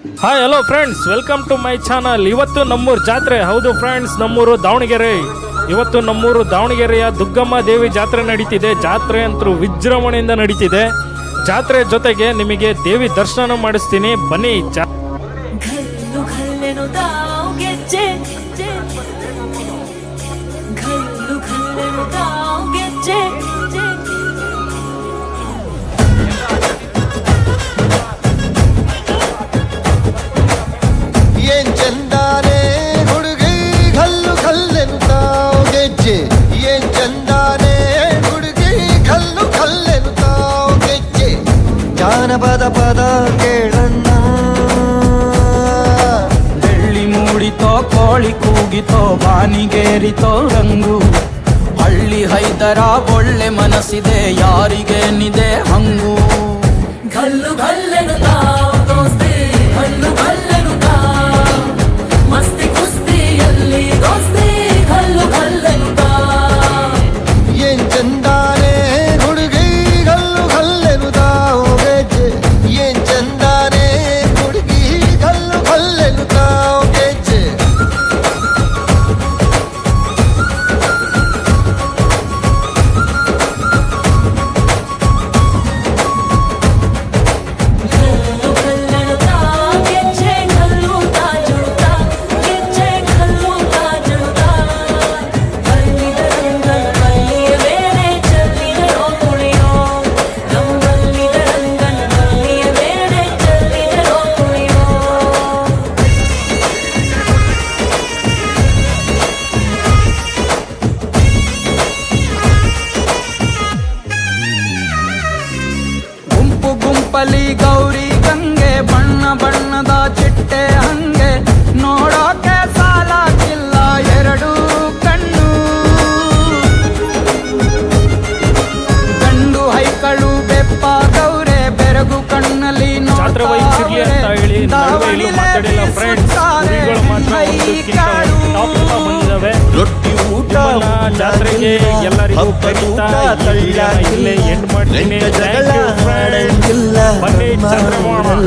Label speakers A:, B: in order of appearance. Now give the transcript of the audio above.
A: Hi hello friends welcome to my channel ಇವತ್ತು ನಮ್ಮೂರು ಜಾತ್ರೆ. ಹೌದು ಫ್ರೆಂಡ್ಸ್ ನಮ್ಮೂರು ದಾವಣಗೆರೆ. ಇವತ್ತು ನಮ್ಮೂರು ದಾವಣಗೆರೆಯ ದುಗ್ಗಮ್ಮ ದೇವಿ ಜಾತ್ರೆ ನಡೀತಿದೆ. ಜಾತ್ರೆ ಅಂತೂ ವಿಜೃಂಭಣೆಯಿಂದ ನಡೀತಿದೆ. ಜಾತ್ರೆ ಜೊತೆಗೆ ನಿಮಗೆ ದೇವಿ ದರ್ಶನ ಮಾಡಿಸ್ತೀನಿ. ಬನ್ನಿ, ಜಾ
B: ಜಾನಪದ ಪದ ಕೇಳಣ್ಣ.
C: ಬೆಳ್ಳಿ ಮೂಡಿತೋ, ಕೋಳಿ ಕೂಗಿತೋ, ಬಾನಿಗೇರಿತೋ ರಂಗು. ಹಳ್ಳಿ ಹೈದರ ಒಳ್ಳೆ ಮನಸ್ಸಿದೆ, ಯಾರಿಗೇನಿದೆ ಹಂಗು.
D: ಗಲ್ಲು ಗಲ್ಲೆನು
C: ಗುಂಪಲಿ ಗೌರಿ ಗಂಗೆ ಬಣ್ಣ ಬಣ್ಣದ ಚಿಟ್ಟೆ ಹಂಗೆ. ನೋಡೋಕೆ ಸಾಲಾಗಿಲ್ಲ ಎರಡು ಕಣ್ಣು. ಗಂಡು ಹೈಕಳು ಬೆಪ್ಪ ಗೌರೆ ಬೆರಗು ಕಣ್ಣಲ್ಲಿ
B: ರೊಟ್ಟಿ ಊಟ
A: ಜಾತ್ರೆಗೆ ಎಲ್ಲರಿಗೂ ಕರೀತಾ ಇಲ್ಲೇ ಮಾಡ್ತೀನಿ. പണ്ഡിറ്റ്
B: ചന്ദ്രമോഹൻ.